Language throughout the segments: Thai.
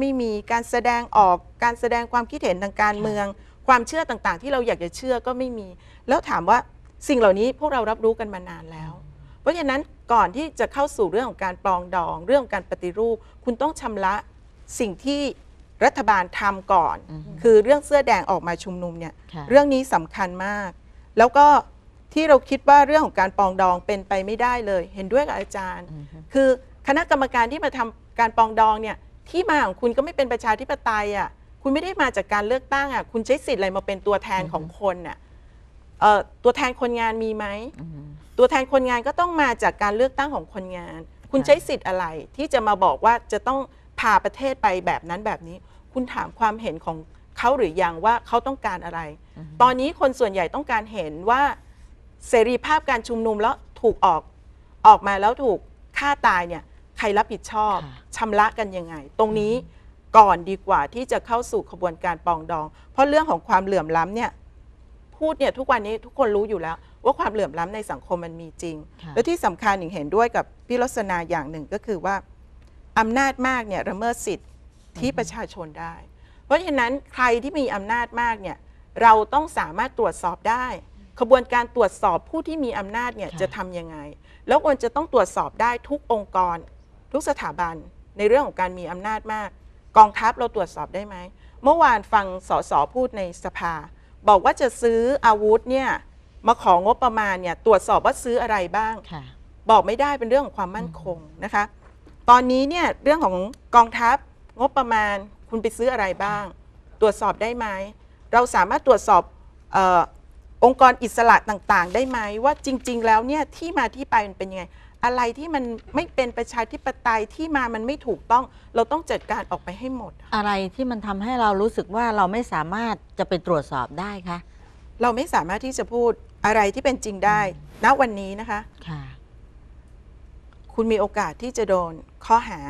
ไม่มีการแสดงออกการแสดงความคิดเห็นทางการเมือง ความเชื่อต่างๆ ที่เราอยากจะเชื่อก็ไม่มี แล้วถามว่าสิ่งเหล่านี้พวกเรารับรู้กันมานานแล้ว เพราะฉะนั้นก่อนที่จะเข้าสู่เรื่องของการปรองดอง เรื่องของการปฏิรูป คุณต้องชำระสิ่งที่รัฐบาลทำก่อนอือฮึคือเรื่องเสื้อแดงออกมาชุมนุมเนี่ยค่ะเรื่องนี้สำคัญมาก แล้วก็ที่เราคิดว่าเรื่องของการปรองดองเป็นไปไม่ได้เลย เห็นด้วยกับอาจารย์อือฮึคือคณะกรรมการที่มาทำการปรองดองเนี่ย ที่มาของคุณก็ไม่เป็นประชาธิปไตยอะคุณไม่ได้มาจากการเลือกตั้งอะคุณใช้สิทธิ์อะไรมาเป็นตัวแทนของคนอะเอ่อตัวแทนคนงานมีไหมอืมตัวแทนคนงานก็ต้องมาจากการเลือกตั้งของคนงาน คุณค่ะใช้สิทธิ์อะไรที่จะมาบอกว่าจะต้องพาประเทศไปแบบนั้นแบบนี้ คุณถามความเห็นของเขาหรือยังว่าเขาต้องการอะไร ตอนนี้คนส่วนใหญ่ต้องการเห็นว่าเสรีภาพการชุมนุมแล้วถูกออกออกมาแล้วถูกฆ่าตายเนี่ยใค รรับผิดชอบค่ะชำระกันยังไง ตรงนี้ก่อนดีกว่าที่จะเข้าสู่ขบวนการปรองดอง เพราะเรื่องของความเหลื่อมล้ำเนี่ยพูดเนี่ยทุกวันนี้ทุกคนรู้อยู่แล้ว ว่าความเหลื่อมล้ำในสังคมมันมีจริงค่ะและที่สำคัญหญิงเห็นด้วยกับพี่ลักษณาอย่างหนึ่งก็คือว่าอำนาจมากเนี่ยละเมิดสิทธิ์ที่ประชาชนได้ เพราะฉะนั้นใครที่มีอำนาจมากเนี่ยเราต้องสามารถตรวจสอบได้ ขบวนการตรวจสอบผู้ที่มีอำนาจเนี่ยค่ะจะทำยังไง แล้วควรจะต้องตรวจสอบได้ทุกองค์กร ทุกสถาบันในเรื่องของการมีอำนาจมาก กองทัพเราตรวจสอบได้ไหม เมื่อวานฟังสสพูดในสภา บอกว่าจะซื้ออาวุธเนี่ยมาของงบประมาณเนี่ยตรวจสอบว่าซื้ออะไรบ้างค่ะบอกไม่ได้เป็นเรื่องของความมั่นคงนะคะ ตอนนี้เนี่ยเรื่องของกองทัพงบประมาณคุณไปซื้ออะไรบ้าง ตรวจสอบได้ไหมเราสามารถตรวจสอบเออองค์กรอิสระต่างๆ ได้ไหมว่าจริง ๆ แล้วเนี่ยที่มาที่ไปมันเป็นยังไง อะไรที่มันไม่เป็นประชาธิปไตยที่มามันไม่ถูกต้อง เราต้องจัดการออกไปให้หมด อะไรที่มันทำให้เรารู้สึกว่าเราไม่สามารถจะไปตรวจสอบได้คะเราไม่สามารถที่จะพูดอะไรที่เป็นจริงได้ ณวันนี้นะคะ ค่ะ คุณมีโอกาสที่จะโดนข้อหา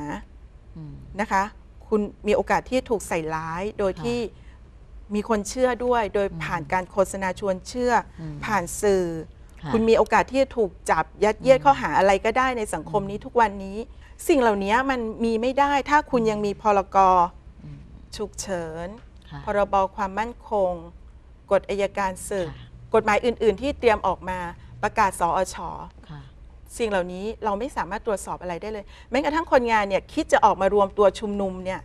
อืม นะคะคุณมีโอกาสที่จะถูกใส่ร้ายโดยค่ะที่มีคนเชื่อด้วย โดยอืมผ่านการโฆษณาชวนเชื่ออมผ่านสื่อค่ะ คุณมีโอกาสที่จะถูกจับยัดเยียดอืมข้อหาอะไรก็ได้ในสังคมนี้ทุกวันนี้ สิ่งเหล่านี้มันมีไม่ได้ถ้าคุณยังมีพรกอืมฉุกเฉินค่ะพรบความมั่นคง กฎอายการศึกค่ะกฎหมายอื่น ๆ ที่เตรียมออกมาประกาศสอชค่ะสิ่งเหล่านี้เราไม่สามารถตรวจสอบอะไรได้เลย แม้กระทั่งคนงานเนี่ยคิดจะออกมารวมตัวชุมนุมเนี่ย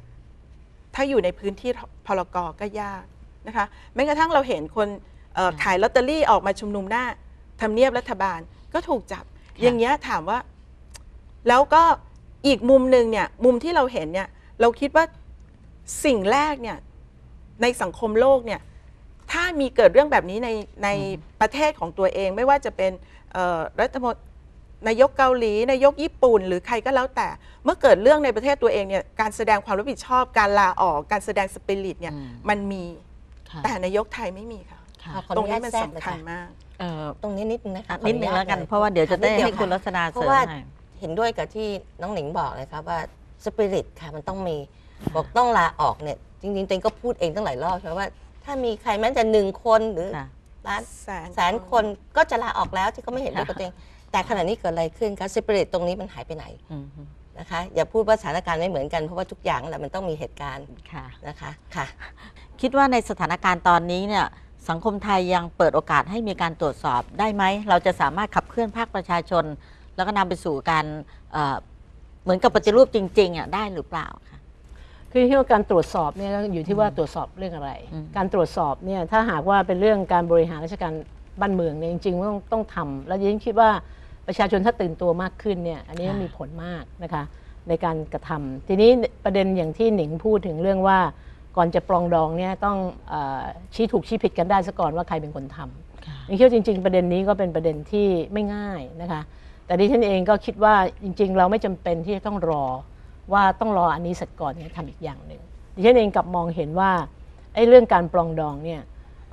ถ้าอยู่ในพื้นที่พลกก็ยากนะคะแม้กระทั่งเราเห็นคนเอ่อค่ะขายลอตเตอรี่ออกมาชุมนุมหน้า ทำเนียบรัฐบาลก็ถูกจับค่ะอย่างเงี้ยถามว่า แล้วก็อีกมุมหนึ่งเนี่ย มุมที่เราเห็นเนี่ย เราคิดว่าสิ่งแรกเนี่ย ในสังคมโลกเนี่ย ถ้ามีเกิดเรื่องแบบนี้ในในประเทศของตัวเองไม่ว่าจะเป็นเอ่อรัฐมนตรีนายกเกาหลีนายกญี่ปุ่น หรือใครก็แล้วแต่ เมื่อเกิดเรื่องในประเทศตัวเองเนี่ยการแสดงความรับผิดชอบ การลาออก การแสดงสปิริตเนี่ยอืมมันมีค่ะแต่นายกไทยไม่มีค่ะค่ะขออ ตรงนุญานี้ตมันแทรกเลยสำคัญค่ะมากเอ่อตรงนี้นิดนึงนะคะอะขอนิอดนึงญาตแล้วกันยเพราะว่าเดี๋ยวจะได้นิให้เยวคุณลักษณะเพเสริราะมว่าให้เห็นด้วยกับที่น้องหนิงบอกเลยครับว่าสปิริตค่ะมันต้องมีบอกต้องลาออกเนี่ยจริงๆเต็งก็พูดเองตั้งหลายรอบใช่ไหมว่าถ้ามีใครแม้แต่หนึ่งคนหรือค่ะล้านแสนแสนคนก็จะลาออกแล้วที่เขาไม่เห็นด้วยกับตัวเองแต่ขณะนี้เกิดอะไรขึ้นคะสปิริตตรงนี้มันหายไปไหนอืมนะคะอย่าพูดว่าสถานการณ์ไม่เหมือนกันเพราะว่าทุกอย่างแหละมันต้องมีเหตุการณ์ค่ะนะคะค่ะ คิดว่าในสถานการณ์ตอนนี้เนี่ย สังคมไทยยังเปิดโอกาสให้มีการตรวจสอบได้ไหม เราจะสามารถขับเคลื่อนภาคประชาชน แล้วก็นำไปสู่การเอ่อเหมือนกับปฏิรูปจริงๆอะได้หรือเปล่าคะ คือที่ว่าการตรวจสอบเนี่ยก็อยู่ที่ว่าตรวจสอบเรื่องอะไร อืม การตรวจสอบเนี่ยถ้าหากว่าเป็นเรื่องการบริหารราชการบ้านเมืองเนี่ยจริงๆต้องต้องทำแล้วยิ่งคิดว่าประชาชนถ้าตื่นตัวมากขึ้นเนี่ยอันนี้มีผลมากนะคะในการกระทำทีนี้ประเด็นอย่างที่หนิงพูดถึงเรื่องว่า ก่อนจะปรองดองเนี่ยต้องเออชี้ถูกชี้ผิดกันได้ซะก่อนว่าใครเป็นคนทำค่ะผมคิดว่าจริง ๆ ประเด็นนี้ก็เป็นประเด็นที่ไม่ง่ายนะคะ แต่ดิฉันเองก็คิดว่าจริง ๆ เราไม่จำเป็นที่จะต้องรอว่าต้องรออันนี้เสร็จก่อนเนี่ยทำอีกอย่างหนึ่งดิฉันเองกลับมองเห็นว่าไอ้เรื่องการปรองดองเนี่ย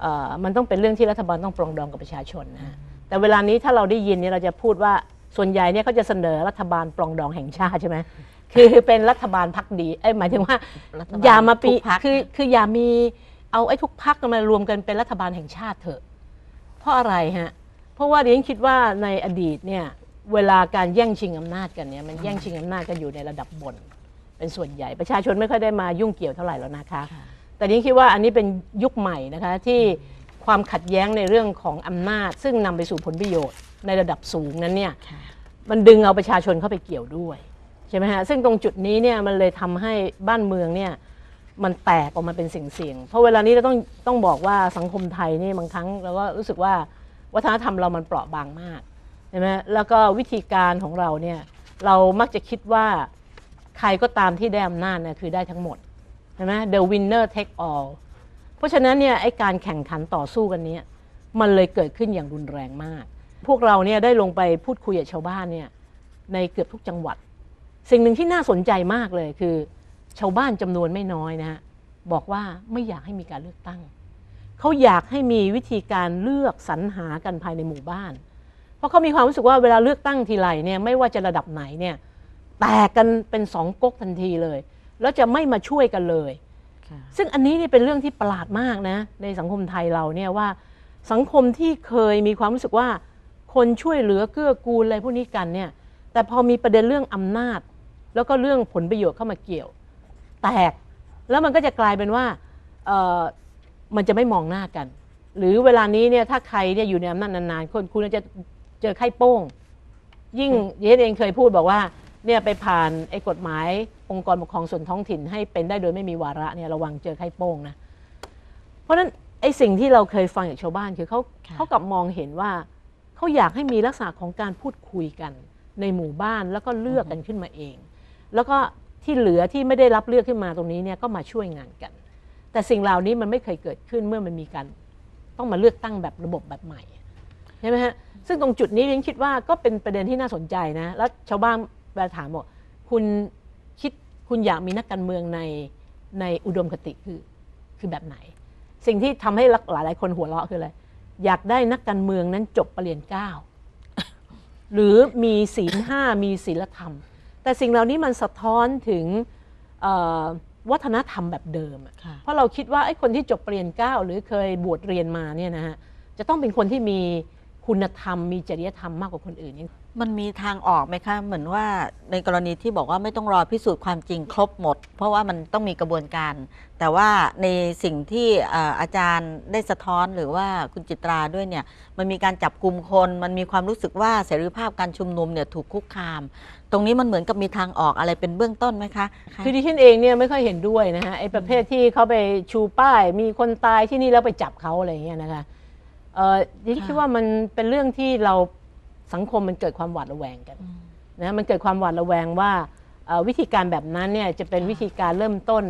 เอ่อมันต้องเป็นเรื่องที่รัฐบาลต้องปรองดองกับประชาชนนะฮะแต่เวลานี้ถ้าเราได้ยินเนี่ยเราจะพูดว่าส่วนใหญ่เนี่ยเขาจะเสนอรัฐบาลปรองดองแห่งชาติใช่ไหม คือเป็นรัฐบาลพักดีเอ้ยหมายถึงว่า รัฐบลอย่ามาปีทุกพรรคคือคืออย่ามีเอาไอ้ทุกพักมารวมกันเป็นรัฐบาลแห่งชาติเถอะ เพราะอะไรฮะ เพราะว่าดิฉันคิดว่าในอดีตเนี่ยเวลาการแย่งชิงอำนาจกันเนี่ยมันแย่งชิงอำนาจกันอยู่ในระดับบน เป็นส่วนใหญ่ประชาชนไม่ค่อยได้มายุ่งเกี่ยวเท่าไหร่แล้วนะคะค่ะแต่นี้คิดว่าอันนี้เป็นยุคใหม่นะคะที่ความขัดแย้งในเรื่องของอำนาจ ซึ่งนำไปสู่ผลประโยชน์ในระดับสูงนั้นเนี่ย ค่ะ มันดึงเอาประชาชนเข้าไปเกี่ยวด้วย ใช่ไหมฮะซึ่งตรงจุดนี้เนี่ยมันเลยทำให้บ้านเมืองเนี่ยมันแตกออกมาเป็นสิ่งเสียงๆเพราะเวลานี้เราต้องต้องบอกว่าสังคมไทยนี่บางครั้งเราก็รู้สึกว่าวัฒนธรรมเรามันเปราะบางมากใช่ไหมแล้วก็วิธีการของเราเนี่ยเรามักจะคิดว่าใครก็ตามที่ได้อำนาจเนี่ยคือได้ทั้งหมดใช่ไหม the winner take all เพราะฉะนั้นเนี่ยไอ้การแข่งขันต่อสู้กันนี้มันเลยเกิดขึ้นอย่างรุนแรงมาก พวกเราเนี่ยได้ลงไปพูดคุยกับชาวบ้านเนี่ยในเกือบทุกจังหวัด สิ่งหนึ่งที่น่าสนใจมากเลยคือ ชาวบ้านจำนวนไม่น้อยนะฮะบอกว่าไม่อยากให้มีการเลือกตั้ง เขาอยากให้มีวิธีการเลือกสรรหากันภายในหมู่บ้าน เพราะเขามีความรู้สึกว่าเวลาเลือกตั้งทีไรเนี่ยไม่ว่าจะระดับไหนเนี่ยแตกกันเป็นสองก๊กทันทีเลย แล้วจะไม่มาช่วยกันเลยค่ะซึ่งอันนี้นี่เป็นเรื่องที่ประหลาดมากนะในสังคมไทยเราเนี่ยว่าสังคมที่เคยมีความรู้สึกว่าคนช่วยเหลือเกื้อกูลอะไรพวกนี้กันเนี่ยแต่พอมีประเด็นเรื่องอำนาจ แล้วก็เรื่องผลประโยชน์เข้ามาเกี่ยว แตก แล้วมันก็จะกลายเป็นว่าเอ่อมันจะไม่มองหน้ากัน หรือเวลานี้เนี่ยถ้าใครเนี่ยอยู่ในอำนาจนานๆคนคุณจะเจอไข้โป้ง ยิ่งเยสเองเคยพูดบอกว่าเนี่ยไปผ่านไอ้กฎหมายองค์กรปกครองส่วนท้องถิ่นให้เป็นได้โดยไม่มีวาระเนี่ยระวังเจอไข้โป้งนะ เพราะฉะนั้นไอ้สิ่งที่เราเคยฟังจากชาวบ้านคือเขาค่ะเขากลับมองเห็นว่าเขาอยากให้มีลักษณะของการพูดคุยกัน ในหมู่บ้านแล้วก็เลือกกันขึ้นมาเอง แล้วก็ที่เหลือที่ไม่ได้รับเลือกขึ้นมาตรงนี้เนี่ยก็มาช่วยงานกัน แต่สิ่งเหล่านี้มันไม่เคยเกิดขึ้นเมื่อมันมีการต้องมาเลือกตั้งแบบระบบแบบใหม่ใช่ไหมฮะซึ่งตรงจุดนี้ฉันคิดว่าก็เป็นประเด็นที่น่าสนใจนะ แล้วชาวบ้านเวลาถามบอกคุณคิดคุณอยากมีนักการเมืองในในอุดมคติคือคือแบบไหน สิ่งที่ทำให้หลายหลายคนหัวเราะคืออะไรอยากได้นักการเมืองนั้นจบปรริญญาเก้าหรือมีศีลห้ามีศีลธรรม แต่สิ่งเหล่านี้มันสะท้อนถึงเอ่อวัฒนธรรมแบบเดิมอะค่ะเพราะเราคิดว่าไอ้คนที่จบปรริญญาเก้าหรือเคยบวชเรียนมาเนี่ยนะฮะจะต้องเป็นคนที่มีคุณธรรมมีจริยธรรมมากกว่าคนอื่นนี่ มันมีทางออกไหมคะ เหมือนว่าในกรณีที่บอกว่าไม่ต้องรอพิสูจน์ความจริงครบหมด เพราะว่ามันต้องมีกระบวนการ แต่ว่าในสิ่งที่อาจารย์ได้สะท้อนหรือว่าคุณจิตราด้วยเนี่ยมันมีการจับกลุ่มคน มันมีความรู้สึกว่าเสรีภาพการชุมนุมเนี่ยถูกคุกคาม ตรงนี้มันเหมือนกับมีทางออกอะไรเป็นเบื้องต้นไหมคะคือดิฉันเองเนี่ยไม่ค่อยเห็นด้วยนะฮะไอ้ประเภทที่เขาไปชูป้าย มีคนตายที่นี่แล้วไปจับเขาอะไรอย่างเงี้ยนะคะเอ่อดิฉันคิดว่ามันเป็นเรื่องที่เรา สังคมมันเกิดความหวาดระแวงกันอืมนะมันเกิดความหวาดระแวงว่าเอ่อวิธีการแบบนั้นเนี่ยจะเป็นวิธีการเริ่มต้น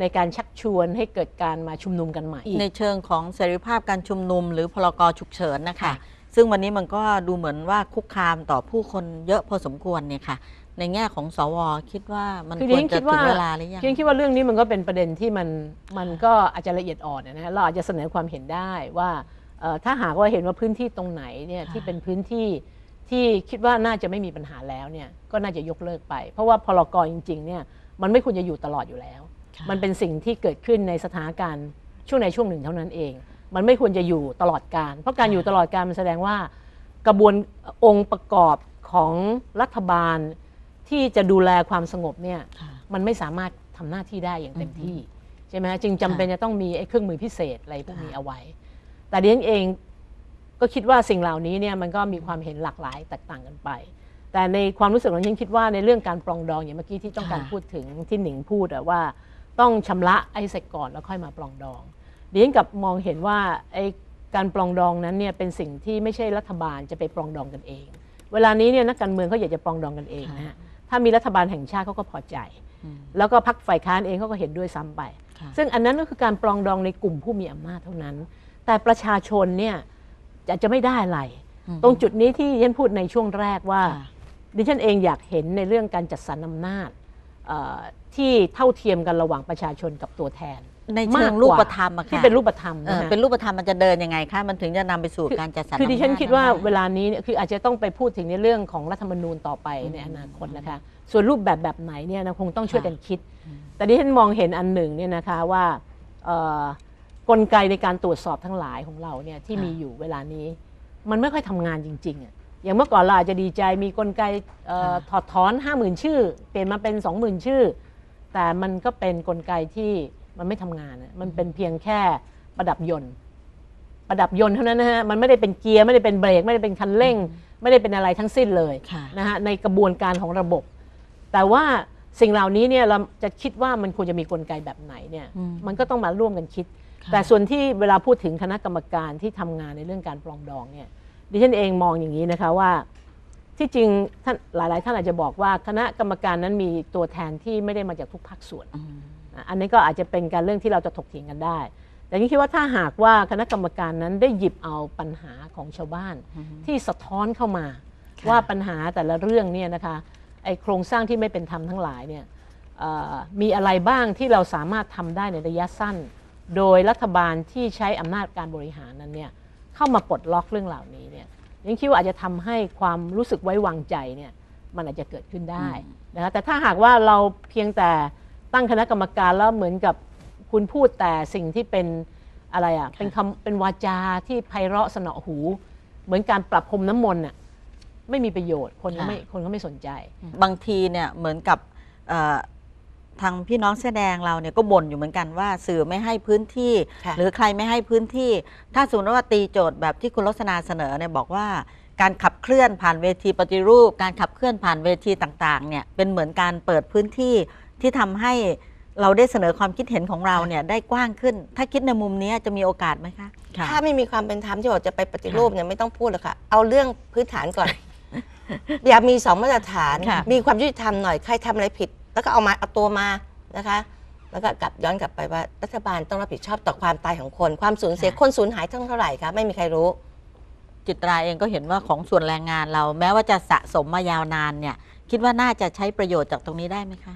ในการชักชวนให้เกิดการมาชุมนุมกันใหม่ ในเชิงของเสรีภาพการชุมนุม หรือพลกฉุกเฉินนะคะค่ะซึ่งวันนี้มันก็ดูเหมือนว่าคุกคามต่อผู้คนเยอะพอสมควรเนี่ยค่ะ ในแง่ของสวคิดว่ามันคือคดิวรฉันจะคิดถึว่างเวลาหรือยังดิฉันคิดว่าเรื่องนี้มันก็เป็นประเด็นที่มันมันก็อาจจะละเอียดอ่อนนะฮะเราอาจจะเสนอความเห็นได้ว่าเอ่อ ถ้าหากว่าเห็นว่าพื้นที่ตรงไหนเนี่ยที่เป็นพื้นที่ที่คิดว่าน่าจะไม่มีปัญหาแล้วเนี่ยก็น่าจะยกเลิกไป เพราะว่าพลกรจริงๆเนี่ยมันไม่ควรจะอยู่ตลอดอยู่แล้วค่ะมันเป็นสิ่งที่เกิดขึ้นในสถานการณ์ช่วงในช่วงหนึ่งเท่านั้นเอง มันไม่ควรจะอยู่ตลอดการ เพราะการอยู่ตลอดการมันแสดงว่ากระบวนองค์ประกอบของรัฐบาลที่จะดูแลความสงบเนี่ยค่ะมันไม่สามารถทำหน้าที่ได้อย่างเต็มอือฮึที่ใช่ไหมฮะจึงจำเป็นค่ะจะต้องมีไอ้เครื่องมือพิเศษอะไรพวกนี้ค่ะเอาไว้ แต่ดิฉันเองก็คิดว่าสิ่งเหล่านี้เนี่ยมันก็มีความเห็นหลากหลายแตกต่างกันไป แต่ในความรู้สึกของฉันคิดว่าในเรื่องการปรองดองอย่างเมื่อกี้ที่ต้องการพูดถึงที่หนิงพูดอะว่าต้องชำระไอ้เสร็จก่อนแล้วค่อยมาปรองดองดิฉันกลับมองเห็นว่าไอ้การปรองดองนั้นเนี่ยเป็นสิ่งที่ไม่ใช่รัฐบาลจะไปปรองดองกันเอง เวลานี้เนี่ยนักการเมืองเขาอยากจะปรองดองกันเองนะฮะถ้ามีรัฐบาลแห่งชาติเขาก็พอใจอืมแล้วก็พักฝ่ายค้านเองเขาก็เห็นด้วยซ้ำไปค่ะซึ่งอันนั้นก็คือการปรองดองในกลุ่มผู้มีอำนาจเท่านั้น แต่ประชาชนเนี่ยจะจะไม่ได้อะไรอืมตรงจุดนี้ที่ดิฉันพูดในช่วงแรกว่าค่ะดิฉันเองอยากเห็นในเรื่องการจัดสรรอำนาจเอ่อที่เท่าเทียมกันระหว่างประชาชนกับตัวแทนในเชิงมากกว่ารูปธรรมอะค่ะที่เป็นรูปธรรมเอนะอฮะเป็นรูปธรรมมันจะเดินยังไงคะมันถึงจะนำไปสู่การจัดสรรคือดิฉันำาจคิดว่าได้เวลานี้เนี่ยคืออาจจะต้องไปพูดถึงในเรื่องของรัฐธรรมนูญต่อไปในอนาคตนะคะ ส่วนรูปแบบแบบไหนเนี่ยนะคงต้องช่วยกันคิด แต่ดิฉันมองเห็นอันหนึ่งเนี่ยนะคะว่าเอ่อ กลไกในการตรวจสอบทั้งหลายของเราเนี่ยที่มีอยู่เวลานี้ มันไม่ค่อยทำงานจริงๆอะอย่างเมื่อก่อนเราอาจจะดีใจมีกลไกเอ่อถอดถอน 5 0,000 ชื่อ เปลี่ยนมาเป็น 20,000 ชื่อ แต่มันก็เป็นกลไกที่มันไม่ทำงานอะมันเป็นเพียงแค่ประดับยนต์ ประดับยนต์เท่านั้นนะฮะมันไม่ได้เป็นเกียร์ไม่ได้เป็นเบรกไม่ได้เป็นคันเร่ง ไม่ได้เป็นอะไรทั้งสิ้นเลย ค่ะ นะฮะในกระบวนการของระบบ แต่ว่าสิ่งเหล่านี้เนี่ยเราจะคิดว่ามันควรจะมีกลไกแบบไหนเนี่ยอืม มันก็ต้องมาร่วมกันคิดค่ะ แต่ส่วนที่เวลาพูดถึงคณะกรรมการที่ทำงานในเรื่องการปรองดองเนี่ยดิฉันเองมองอย่างนี้นะคะว่าที่จริงท่านหลาย ๆ ท่านอาจจะบอกว่าคณะกรรมการนั้นมีตัวแทนที่ไม่ได้มาจากทุกภาคส่วนอืมอะอันนี้ก็อาจจะเป็นการเรื่องที่เราจะถกเถียงกันได้ แต่นี่คิดว่าถ้าหากว่าคณะกรรมการนั้นได้หยิบเอาปัญหาของชาวบ้าน ที่สะท้อนเข้ามาค่ะว่าปัญหาแต่ละเรื่องเนี่ยนะคะไอโครงสร้างที่ไม่เป็นธรรมทั้งหลายเนี่ยเอ่อมีอะไรบ้างที่เราสามารถทำได้ในระยะสั้น โดยรัฐบาลที่ใช้อำนาจการบริหารนั้นเนี่ยเข้ามาปลดล็อกเรื่องเหล่านี้เนี่ยยังคิดว่าอาจจะทำให้ความรู้สึกไว้วางใจเนี่ยมันอาจจะเกิดขึ้นได้นะคะแต่ถ้าหากว่าเราเพียงแต่ตั้งคณะกรรมการแล้วเหมือนกับคุณพูดแต่สิ่งที่เป็นอะไรอะเป็นคำเป็นวาจาที่ไพเราะสนอหู เหมือนการปรับพรมน้ำมนต์น่ะไม่มีประโยชน์คนก็ไม่คนก็ไม่สนใจ บางทีเนี่ยเหมือนกับเอ่อ ทางพี่น้องแสอแดงเราเนี่ยก็บ่นอยู่เหมือนกันว่าสื่อไม่ให้พื้นที่ ค่ะหรือใครไม่ให้พื้นที่ ถ้าสมมติว่าตีโจทย์แบบที่คุณลักษณาเสนอเนี่ยบอกว่า การขับเคลื่อนผ่านเวทีปฏิรูป การขับเคลื่อนผ่านเวทีต่างๆเนี่ยเป็นเหมือนการเปิดพื้นที่ที่ทำให้เราได้เสนอความคิดเห็นของเราเนี่ยได้กว้างขึ้น ถ้าคิดในมุมนี้จะมีโอกาสไหมคะค่ะถ้าไม่มีความเป็นธรรมที่บอกจะไปปฏิรูปเนี่ยไม่ต้องพูดหรอกค่ะ เอาเรื่องพื้นฐานก่อน อย่ามีสองมาตรฐาน ค่ะ มีความยุติธรรมหน่อยใครทำอะไรผิด แล้วก็เอามาเอาตัวมานะคะ แล้วก็กลับย้อนกลับไปว่ารัฐบาลต้องรับผิดชอบต่อความตายของคน ความสูญเสียคนสูญหายเท่าเท่าไหร่คะไม่มีใครรู้ จิตราเองก็เห็นว่าของส่วนแรงงานเรา แม้ว่าจะสะสมมายาวนานเนี่ย คิดว่าน่าจะใช้ประโยชน์จากตรงนี้ได้ไหมคะ